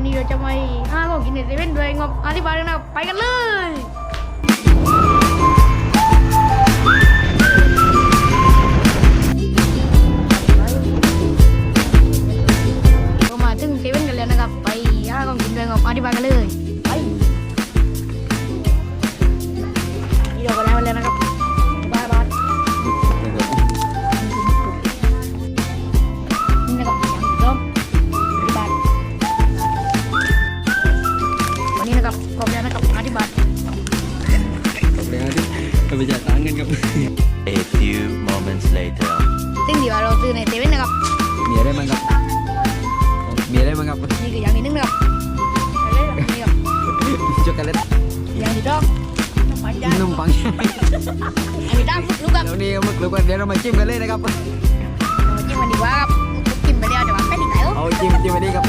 วันนี้เราจะไปห้าของกินในเซเว่นด้วยงบอธิบายนนะครับไปกันเลย นะที่ไปจ่ายตังค์กันครับ A few moments later. ซึ่งเดี๋ยวเราซื้อในเซเว่นนะครับ มีอะไรบ้างครับ มีอะไรบ้างครับนี่คืออย่างที่หนึ่งนะครับนี่ครับช็อกโกแลตอย่างที่สองน้ำมันจานนมปังอันนี้ด้ามลูกครับเดี๋ยวนี้มึกลูกกันเดี๋ยวเรามาจิ้มกันเลยนะครับเรามาจิ้มกันดีกว่าครับจิ้มไปแล้วแต่ว่าไม่ติดไหนหรอกเอาจิ้มจิ้มไปนี่ครับ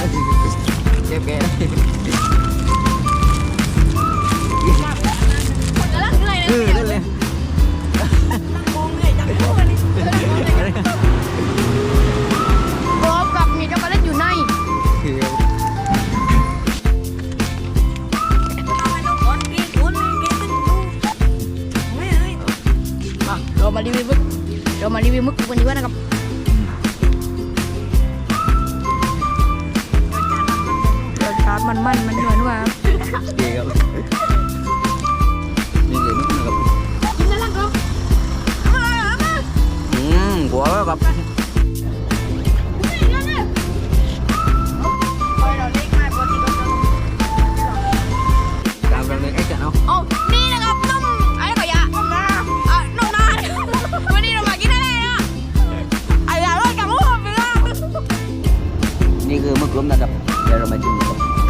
เจ็บแก อะเรามารีวิวมึกเรามารีวิวมึกกันดีกว่านะครับรสชาติมันมันมันหวานหวานดีครับนี่เลยมึกนะครับกินแล้วครับอืมหัวครับ ไอ้ยาลอ